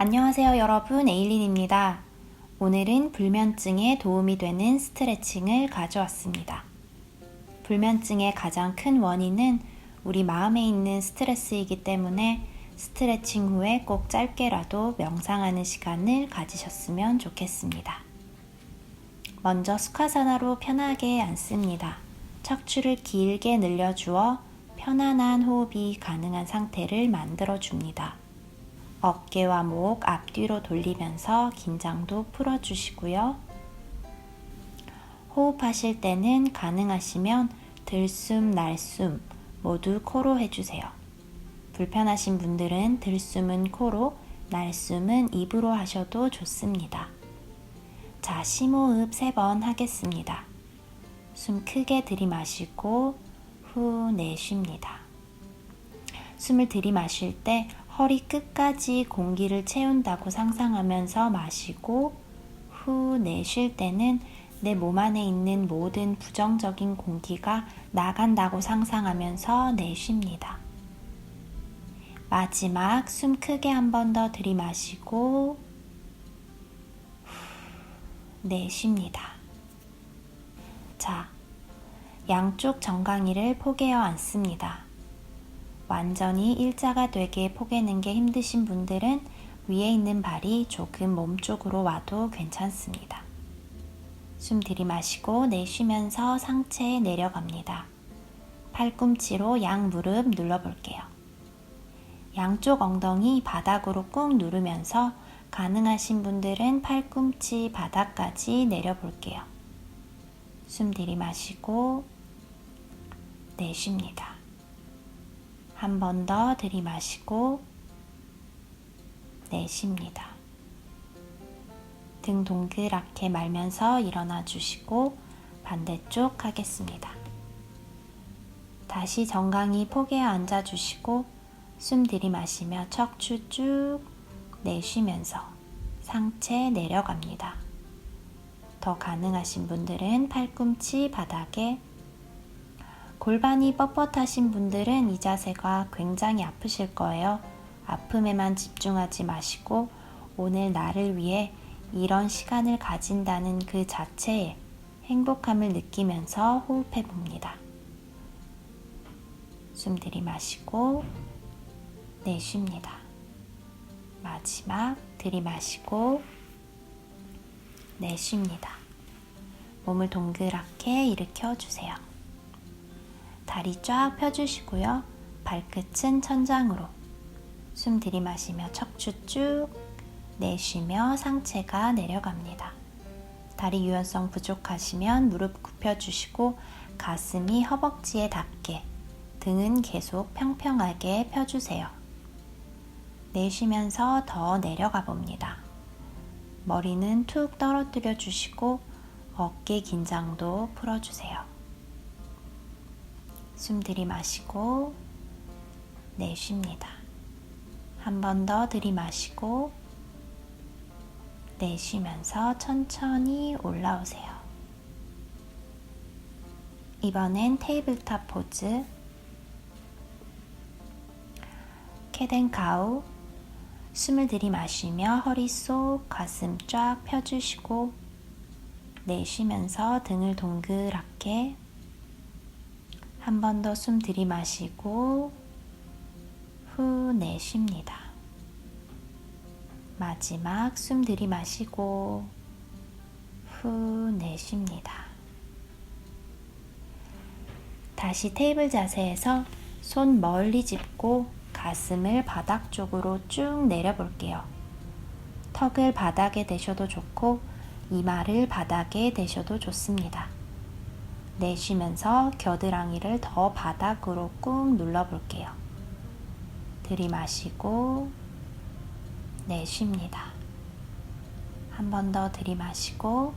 안녕하세요 여러분 에일린입니다. 오늘은 불면증에 도움이 되는 스트레칭을 가져왔습니다. 불면증의 가장 큰 원인은 우리 마음에 있는 스트레스이기 때문에 스트레칭 후에 꼭 짧게라도 명상하는 시간을 가지셨으면 좋겠습니다. 먼저 수카사나로 편하게 앉습니다. 척추를 길게 늘려주어 편안한 호흡이 가능한 상태를 만들어 줍니다. 어깨와 목 앞뒤로 돌리면서 긴장도 풀어주시고요. 호흡하실 때는 가능하시면 들숨, 날숨 모두 코로 해주세요. 불편하신 분들은 들숨은 코로, 날숨은 입으로 하셔도 좋습니다. 자, 심호흡 세번 하겠습니다. 숨 크게 들이마시고 후 내쉽니다. 숨을 들이마실 때 허리 끝까지 공기를 채운다고 상상하면서 마시고 후 내쉴 때는 내 몸 안에 있는 모든 부정적인 공기가 나간다고 상상하면서 내쉽니다. 마지막 숨 크게 한 번 더 들이마시고 내쉽니다. 자, 양쪽 정강이를 포개어 앉습니다. 완전히 일자가 되게 포개는 게 힘드신 분들은 위에 있는 발이 조금 몸쪽으로 와도 괜찮습니다. 숨 들이마시고 내쉬면서 상체에 내려갑니다. 팔꿈치로 양 무릎 눌러볼게요. 양쪽 엉덩이 바닥으로 꾹 누르면서 가능하신 분들은 팔꿈치 바닥까지 내려볼게요. 숨 들이마시고 내쉽니다. 한 번 더 들이마시고 내쉽니다. 등 동그랗게 말면서 일어나 주시고 반대쪽 하겠습니다. 다시 정강이 포개어 앉아 주시고 숨 들이마시며 척추 쭉 내쉬면서 상체 내려갑니다. 더 가능하신 분들은 팔꿈치 바닥에 골반이 뻣뻣하신 분들은 이 자세가 굉장히 아프실 거예요. 아픔에만 집중하지 마시고 오늘 나를 위해 이런 시간을 가진다는 그 자체에 행복함을 느끼면서 호흡해 봅니다. 숨 들이마시고 내쉽니다. 마지막 들이마시고 내쉽니다. 몸을 동그랗게 일으켜 주세요. 다리 쫙 펴주시고요. 발끝은 천장으로 숨 들이마시며 척추 쭉 내쉬며 상체가 내려갑니다. 다리 유연성 부족하시면 무릎 굽혀주시고 가슴이 허벅지에 닿게 등은 계속 평평하게 펴주세요. 내쉬면서 더 내려가 봅니다. 머리는 툭 떨어뜨려 주시고 어깨 긴장도 풀어주세요. 숨 들이마시고 내쉽니다. 한 번 더 들이마시고 내쉬면서 천천히 올라오세요. 이번엔 테이블탑 포즈. 캐덴카우. 숨을 들이마시며 허리 속 가슴 쫙 펴주시고 내쉬면서 등을 동그랗게 한 번 더 숨 들이마시고 후 내쉽니다. 마지막 숨 들이마시고 후 내쉽니다. 다시 테이블 자세에서 손 멀리 짚고 가슴을 바닥 쪽으로 쭉 내려볼게요. 턱을 바닥에 대셔도 좋고 이마를 바닥에 대셔도 좋습니다. 내쉬면서 겨드랑이를 더 바닥으로 꾹 눌러볼게요. 들이마시고 내쉽니다. 한 번 더 들이마시고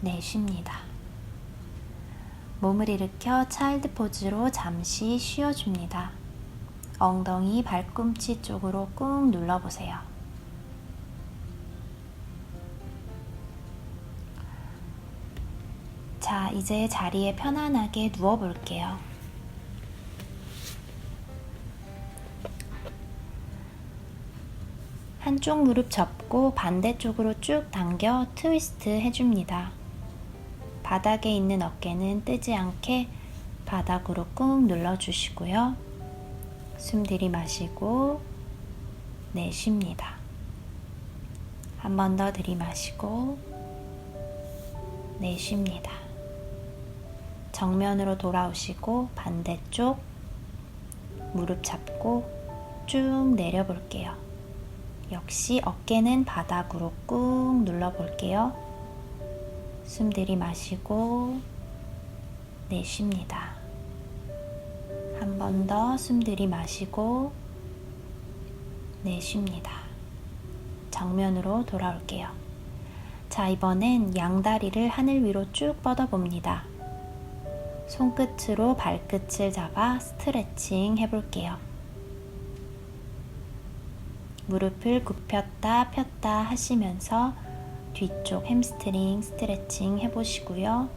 내쉽니다. 몸을 일으켜 차일드 포즈로 잠시 쉬어줍니다. 엉덩이 발꿈치 쪽으로 꾹 눌러보세요. 자, 이제 자리에 편안하게 누워볼게요. 한쪽 무릎 접고 반대쪽으로 쭉 당겨 트위스트 해줍니다. 바닥에 있는 어깨는 뜨지 않게 바닥으로 꾹 눌러주시고요. 숨 들이마시고 내쉽니다. 한 번 더 들이마시고 내쉽니다. 정면으로 돌아오시고 반대쪽 무릎 잡고 쭉 내려 볼게요. 역시 어깨는 바닥으로 꾹 눌러 볼게요. 숨 들이마시고 내쉽니다. 한 번 더 숨 들이마시고 내쉽니다. 정면으로 돌아올게요. 자, 이번엔 양다리를 하늘 위로 쭉 뻗어 봅니다. 손끝으로 발끝을 잡아 스트레칭 해볼게요. 무릎을 굽혔다 폈다 하시면서 뒤쪽 햄스트링 스트레칭 해보시고요.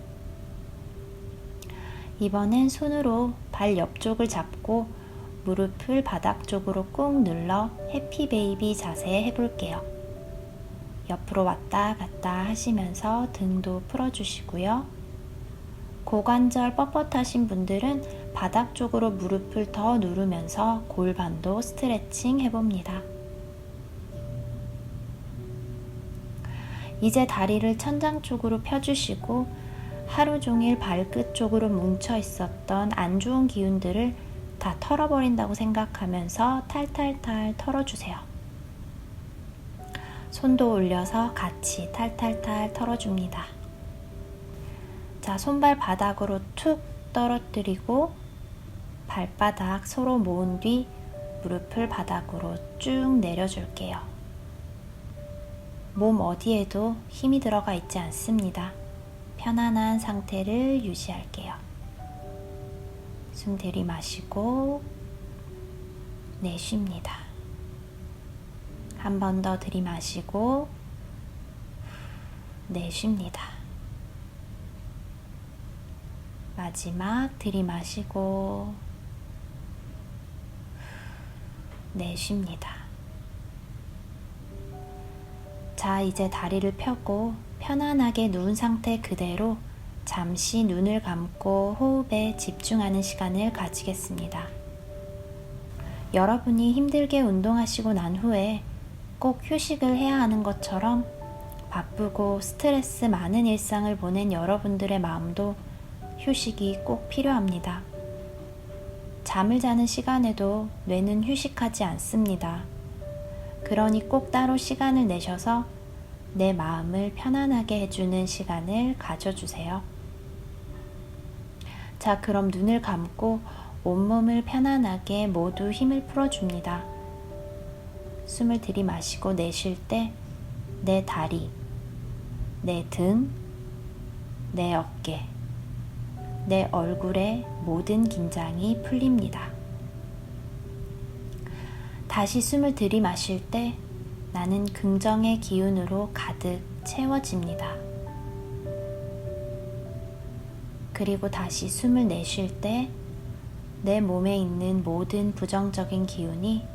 이번엔 손으로 발 옆쪽을 잡고 무릎을 바닥 쪽으로 꾹 눌러 해피 베이비 자세 해볼게요. 옆으로 왔다 갔다 하시면서 등도 풀어주시고요. 고관절 뻣뻣하신 분들은 바닥 쪽으로 무릎을 더 누르면서 골반도 스트레칭 해봅니다. 이제 다리를 천장 쪽으로 펴주시고 하루 종일 발끝 쪽으로 뭉쳐 있었던 안 좋은 기운들을 다 털어버린다고 생각하면서 탈탈탈 털어주세요. 손도 올려서 같이 탈탈탈 털어줍니다. 자, 손발 바닥으로 툭 떨어뜨리고 발바닥 서로 모은 뒤 무릎을 바닥으로 쭉 내려줄게요. 몸 어디에도 힘이 들어가 있지 않습니다. 편안한 상태를 유지할게요. 숨 들이마시고 내쉽니다. 한 번 더 들이마시고 내쉽니다. 마지막 들이마시고 내쉽니다. 자, 이제 다리를 펴고 편안하게 누운 상태 그대로 잠시 눈을 감고 호흡에 집중하는 시간을 가지겠습니다. 여러분이 힘들게 운동하시고 난 후에 꼭 휴식을 해야 하는 것처럼 바쁘고 스트레스 많은 일상을 보낸 여러분들의 마음도 휴식이 꼭 필요합니다. 잠을 자는 시간에도 뇌는 휴식하지 않습니다. 그러니 꼭 따로 시간을 내셔서 내 마음을 편안하게 해주는 시간을 가져주세요. 자, 그럼 눈을 감고 온몸을 편안하게 모두 힘을 풀어줍니다. 숨을 들이마시고 내쉴 때 내 다리, 내 등, 내 어깨, 내 얼굴의 모든 긴장이 풀립니다. 다시 숨을 들이마실 때 나는 긍정의 기운으로 가득 채워집니다. 그리고 다시 숨을 내쉴 때 내 몸에 있는 모든 부정적인 기운이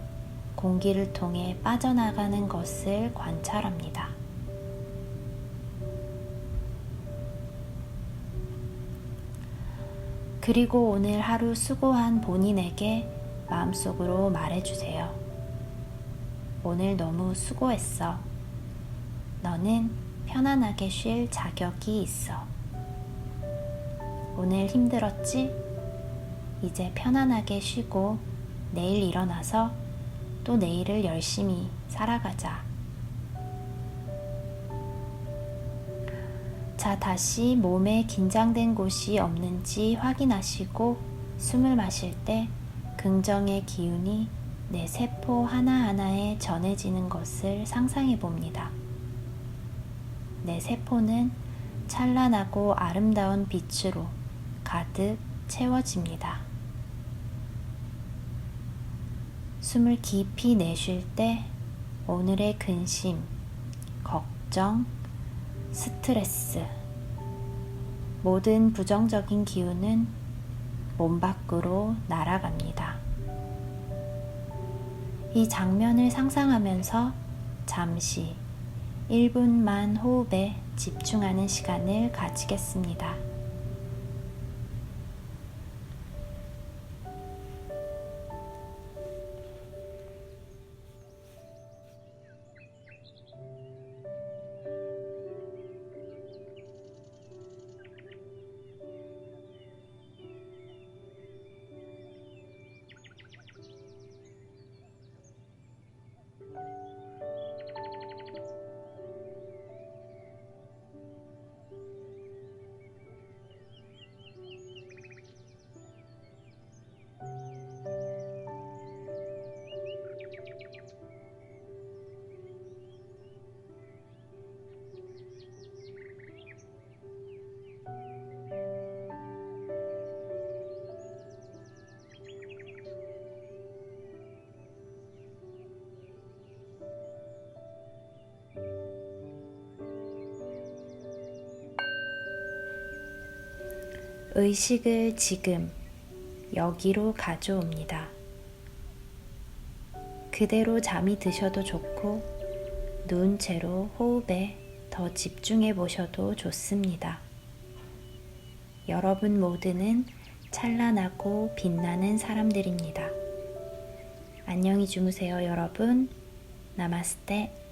공기를 통해 빠져나가는 것을 관찰합니다. 그리고 오늘 하루 수고한 본인에게 마음속으로 말해주세요. 오늘 너무 수고했어. 너는 편안하게 쉴 자격이 있어. 오늘 힘들었지? 이제 편안하게 쉬고 내일 일어나서 또 내일을 열심히 살아가자. 자, 다시 몸에 긴장된 곳이 없는지 확인하시고 숨을 마실 때 긍정의 기운이 내 세포 하나하나에 전해지는 것을 상상해 봅니다. 내 세포는 찬란하고 아름다운 빛으로 가득 채워집니다. 숨을 깊이 내쉴 때 오늘의 근심, 걱정, 스트레스, 모든 부정적인 기운은 몸 밖으로 날아갑니다. 이 장면을 상상하면서 잠시 1분만 호흡에 집중하는 시간을 가지겠습니다. 의식을 지금 여기로 가져옵니다. 그대로 잠이 드셔도 좋고, 누운 채로 호흡에 더 집중해 보셔도 좋습니다. 여러분 모두는 찬란하고 빛나는 사람들입니다. 안녕히 주무세요, 여러분. 나마스테.